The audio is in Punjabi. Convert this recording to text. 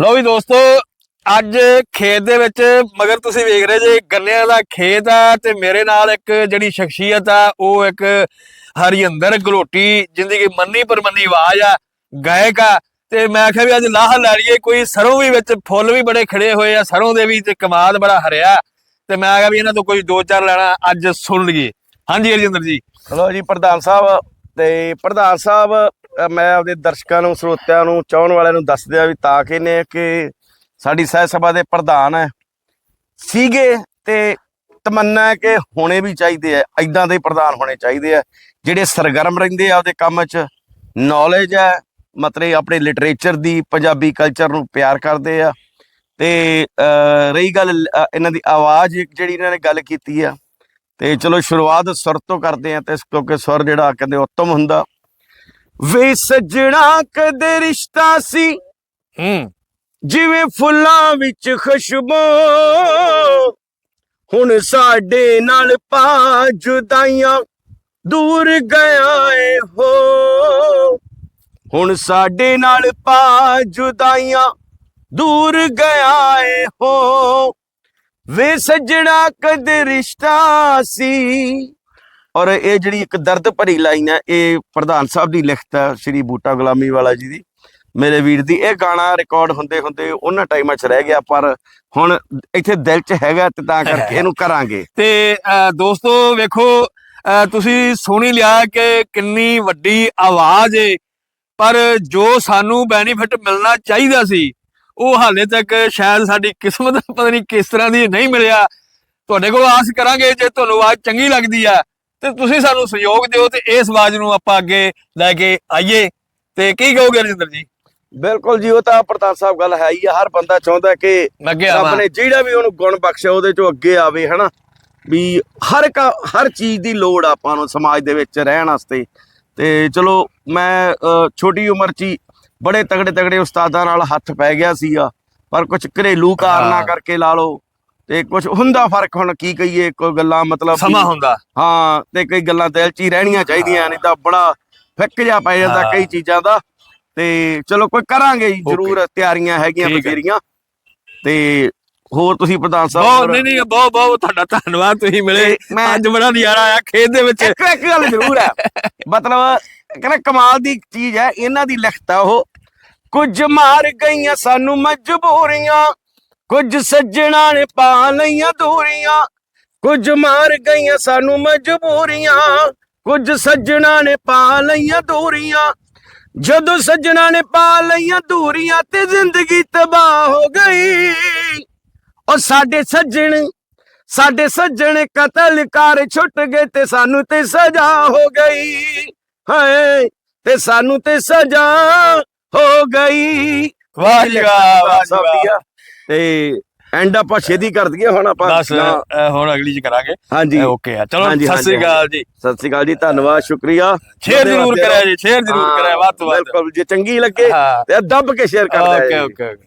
ਲਓ ਵੀ ਦੋਸਤੋ, ਅੱਜ ਖੇਤ ਦੇ ਵਿੱਚ, ਮਗਰ ਤੁਸੀਂ ਵੇਖ ਰਹੇ ਜੇ, ਗੰਨਿਆਂ ਦਾ ਖੇਤ ਆ ਤੇ ਮੇਰੇ ਨਾਲ ਇੱਕ ਜਿਹੜੀ ਸ਼ਖਸੀਅਤ ਆ, ਉਹ ਇੱਕ ਹਰਿੰਦਰ ਗਲੋਟੀ, ਜਿੰਦੀ ਕਿ ਮੰਨੀ ਪਰਮੰਨੀ ਆਵਾਜ਼ ਆ, ਗਾਇਕ ਆ। ਤੇ ਮੈਂ ਆਖਿਆ ਵੀ ਅੱਜ ਲਾਹ ਲੈ ਲਈਏ, ਕੋਈ ਸਰੋਂ ਵੀ ਵਿੱਚ ਫੁੱਲ ਵੀ ਬੜੇ ਖੜੇ ਹੋਏ ਆ, ਸਰੋਂ ਦੇ ਵੀ ਤੇ ਕਮਾਲ ਬੜਾ ਹਰਿਆ। ਤੇ ਮੈਂ ਆਖਿਆ ਵੀ ਇਹਨਾਂ ਤੋਂ ਕੋਈ ਦੋ ਚਾਰ ਲੈਣਾ ਅੱਜ ਸੁਣ ਲਈਏ। ਹਾਂਜੀ ਹਰਜਿੰਦਰ ਜੀ। ਚਲੋ ਜੀ, ਪ੍ਰਧਾਨ ਸਾਹਿਬ, ਤੇ ਪ੍ਰਧਾਨ ਸਾਹਿਬ ਮੈਂ ਆਪਦੇ ਦਰਸ਼ਕਾਂ ਨੂੰ, ਸਰੋਤਿਆਂ ਨੂੰ, ਚਾਹਣ ਵਾਲਿਆਂ ਨੂੰ ਦੱਸ ਦਿਆਂ ਵੀ ਤਾਂ ਕਿ ਨੇ ਕਿ ਸਾਡੀ ਸਹਿ ਸਭਾ ਦੇ ਪ੍ਰਧਾਨ ਹੈ ਸੀਗੇ ਤੇ ਤਮੰਨਾ ਹੈ ਕਿ ਹੋਣੇ ਵੀ ਚਾਹੀਦੇ ਆ ਐਦਾਂ ਦੇ ਪ੍ਰਧਾਨ ਹੋਣੇ ਚਾਹੀਦੇ ਆ ਜਿਹੜੇ ਸਰਗਰਮ ਰਹਿੰਦੇ ਆ ਆਪਦੇ ਕੰਮ 'ਚ। ਨੌਲੇਜ ਹੈ ਮਤਲਬ ਆਪਣੇ ਲਿਟਰੇਚਰ ਦੀ, ਪੰਜਾਬੀ ਕਲਚਰ ਨੂੰ ਪਿਆਰ ਕਰਦੇ ਆ। ਤੇ ਰਹੀ ਗੱਲ ਇਹਨਾਂ ਦੀ ਆਵਾਜ਼ ਜਿਹੜੀ ਇਹਨਾਂ ਨੇ ਗੱਲ ਕੀਤੀ ਆ। ਤੇ ਚਲੋ ਸ਼ੁਰੂਆਤ ਸੁਰ ਤੋਂ ਕਰਦੇ ਆ, ਤੇ ਕਿਉਂਕਿ ਸੁਰ ਜਿਹੜਾ ਕਹਿੰਦੇ ਉੱਤਮ ਹੁੰਦਾ। ਵੇ ਸੱਜਣਾ ਕਦੇ ਰਿਸ਼ਤਾ ਸੀ? ਹੂੰ। ਜਿਵੇਂ ਫੁੱਲਾਂ ਵਿੱਚ ਖੁਸ਼ਬੂ। ਹੁਣ ਸਾਡੇ ਨਾਲ ਪਾ ਜੁਦਾਈਆਂ ਦੂਰ ਗਿਆ ਏ ਹੋ। ਹੁਣ ਸਾਡੇ ਨਾਲ ਪਾ ਜੁਦਾਈਆਂ ਦੂਰ ਗਿਆ ਏ ਹੋ। ਵੇ ਸੱਜਣਾ ਕਦੇ ਰਿਸ਼ਤਾ ਸੀ? ਔਰ ਇਹ ਜਿਹੜੀ ਇੱਕ ਦਰਦ ਭਰੀ ਲਾਈਨ ਹੈ, ਇਹ ਪ੍ਰਧਾਨ ਸਾਹਿਬ ਦੀ ਲਿਖਤ ਹੈ, ਸ਼੍ਰੀ ਬੂਟਾ ਗੁਲਾਮੀ ਵਾਲਾ ਜੀ ਦੀ। ਮੇਰੇ ਵੀਰ ਦੀ ਇਹ ਗਾਣਾ ਰਿਕਾਰਡ ਹੁੰਦੇ ਹੁੰਦੇ ਉਹਨਾਂ ਟਾਈਮਾਂ 'ਚ ਰਹਿ ਗਿਆ, ਪਰ ਹੁਣ ਇੱਥੇ ਦਿਲ 'ਚ ਹੈਗਾ ਤੇ ਤਾਂ ਕਰਕੇ ਇਹਨੂੰ ਕਰਾਂਗੇ। ਤੇ ਦੋਸਤੋ ਵੇਖੋ ਤੁਸੀਂ ਸੁਣੀ ਲਿਆ ਕਿ ਕਿੰਨੀ ਵੱਡੀ ਆਵਾਜ਼ ਏ, ਪਰ ਜੋ ਸਾਨੂੰ ਬੈਨੀਫਿਟ ਮਿਲਣਾ ਚਾਹੀਦਾ ਸੀ, ਉਹ ਹਾਲੇ ਤੱਕ ਸ਼ਾਇਦ ਸਾਡੀ ਕਿਸਮਤ ਪਤਾ ਨਹੀਂ ਕਿਸ ਤਰ੍ਹਾਂ ਦੀ ਨਹੀਂ ਮਿਲਿਆ। ਤੁਹਾਡੇ ਕੋਲ ਆਸ ਕਰਾਂਗੇ, ਜੇ ਤੁਹਾਨੂੰ ਆਵਾਜ਼ ਚੰਗੀ ਲੱਗਦੀ ਆ ਤੇ ਤੁਸੀਂ ਸਾਨੂੰ ਸਹਿਯੋਗ ਦਿਓ ਤੇ ਇਸ ਆਵਾਜ਼ ਨੂੰ ਆਪਾਂ ਅੱਗੇ ਲੈ ਕੇ ਆਈਏ। ਤੇ ਕੀ ਕਹੋਗੇ ਰਜਿੰਦਰ ਜੀ? ਬਿਲਕੁਲ ਜੀ ਉਹ ਤਾਂ ਪ੍ਰਧਾਨ ਸਾਹਿਬ ਗੱਲ ਹੈ ਹੀ ਆ। ਹਰ ਬੰਦਾ ਚਾਹੁੰਦਾ ਕਿ ਰੱਬ ਨੇ ਜਿਹੜਾ ਵੀ ਉਹਨੂੰ ਗੁਣ ਬਖਸ਼ਿਆ ਉਹਦੇ ਚੋਂ ਅੱਗੇ ਆਵੇ ਹਨਾ? ਵੀ ਹਰ ਇੱਕ ਹਰ ਚੀਜ਼ ਦੀ ਲੋੜ ਆਪਾਂ ਨੂੰ ਸਮਾਜ ਦੇ ਵਿੱਚ ਰਹਿਣ ਵਾਸਤੇ। ਤੇ ਚਲੋ ਮੈਂ ਛੋਟੀ ਉਮਰ 'ਚ ਹੀ ਬੜੇ ਤਗੜੇ ਤਗੜੇ ਉਸਤਾਦਾਂ ਨਾਲ ਹੱਥ ਪੈ ਗਿਆ ਸੀਗਾ। ਪਰ ਕੁਝ ਘਰੇਲੂ ਕਾਰਨਾਂ। ਕਰਕੇ ਲਾ ਲਓ ਤੇ ਕੁਝ ਹੁੰਦਾ ਫ਼ਰਕ ਹੁਣ ਕੀ ਕਹੀਏ ਕੋਈ ਗੱਲਾਂ ਮਤਲਬ ਸਮਾਂ ਹੁੰਦਾ। ਹਾਂ ਤੇ ਕਈ ਗੱਲਾਂ ਦਿਲ 'ਚ ਹੀ ਰਹਿਣੀਆਂ ਚਾਹੀਦੀਆਂ ਨਹੀਂ ਤਾਂ ਬੜਾ ਫਿੱਕ ਜਾ ਪੈ ਜਾਂਦਾ। ਕਈ ਚੀਜ਼ਾਂ ਦਾ। ਤੇ ਚਲੋ ਕੋਈ ਕਰਾਂਗੇ ਜੀ ਜ਼ਰੂਰ ਤਿਆਰੀਆਂ ਹੈਗੀਆਂ। ਬਥੇਰੀਆਂ। ਤੇ ਹੋਰ ਤੁਸੀਂ ਪ੍ਰਧਾਨ ਸਾਹਿਬ ਬਹੁਤ ਨਹੀਂ ਨਹੀਂ ਬਹੁਤ ਬਹੁਤ ਤੁਹਾਡਾ ਧੰਨਵਾਦ ਤੁਸੀਂ ਮਿਲੇ। ਅੱਜ ਬੜਾ ਨਜ਼ਾਰਾ ਆਇਆ ਖੇਤ ਦੇ ਵਿੱਚ। ਇੱਕ ਇੱਕ ਗੱਲ ਜ਼ਰੂਰ ਹੈ। ਮਤਲਬ ਕਹਿੰਦਾ ਕਮਾਲ ਦੀ ਚੀਜ਼ ਹੈ ਇਹਨਾਂ ਦੀ ਲਿਖਤ ਹੈ ਉਹ। ਕੁਝ ਮਾਰ ਗਈਆਂ ਸਾਨੂੰ ਮਜਬੂਰੀਆਂ। ਕੁਝ ਸੱਜਣਾ ਨੇ ਪਾ ਲਈਆਂ ਦੂਰੀਆਂ ਕੁਝ ਮਾਰ ਗਈਆਂ ਸਾਨੂੰ ਮਜਬੂਰੀਆਂ। ਕੁਝ ਸੱਜਣਾ ਨੇ ਪਾ ਲਈਆਂ ਦੂਰੀਆਂ ਜਦੋਂ ਸੱਜਣਾ ਨੇ ਪਾ ਲਈਆਂ ਦੂਰੀਆਂ ਤੇ ਜ਼ਿੰਦਗੀ ਤਬਾਹ ਹੋ ਗਈ। ਉਹ ਸਾਡੇ ਸੱਜਣ ਸਾਡੇ ਸੱਜਣ ਕਤਲ ਕਰ ਛੁੱਟ ਗਏ ਤੇ ਸਾਨੂੰ ਤੇ ਸਜ਼ਾ ਹੋ ਗਈ। ਹਾਏ ਤੇ ਸਾਨੂੰ ਤੇ ਸਜ਼ਾ ਹੋ ਗਈ। ਵਾਹ ਜੀ ਵਾਹ ਵਾਹ। ਤੇ ਐਂਡ ਆਪਾਂ ਛੇਦੀ ਕਰ ਦਈਏ ਹੁਣ ਆਪਾਂ ਬਸ ਹੁਣ ਅਗਲੀ ਚ ਕਰਾਂਗੇ। ਹਾਂਜੀ। ਓਕੇ ਆ। ਚਲੋ ਹਾਂਜੀ, ਸਤਿ ਸ੍ਰੀ ਅਕਾਲ ਜੀ। ਸਤਿ ਸ੍ਰੀ ਅਕਾਲ ਜੀ ਧੰਨਵਾਦ ਸ਼ੁਕਰੀਆ। ਸ਼ੇਅਰ ਜ਼ਰੂਰ ਕਰਿਆ ਜੀ ਸ਼ੇਅਰ ਜ਼ਰੂਰ ਹਾਂ, ਕਰਿਆ ਵੱਧ ਤੋਂ ਵੱਧ। ਬਿਲਕੁਲ ਜੇ ਚੰਗੀ ਲੱਗੇ ਹਾਂ। ਤੇ ਦੱਬ ਕੇ ਸ਼ੇਅਰ ਕਰ ਦਿਆ ਓਕੇ ਜੀ। Okay okay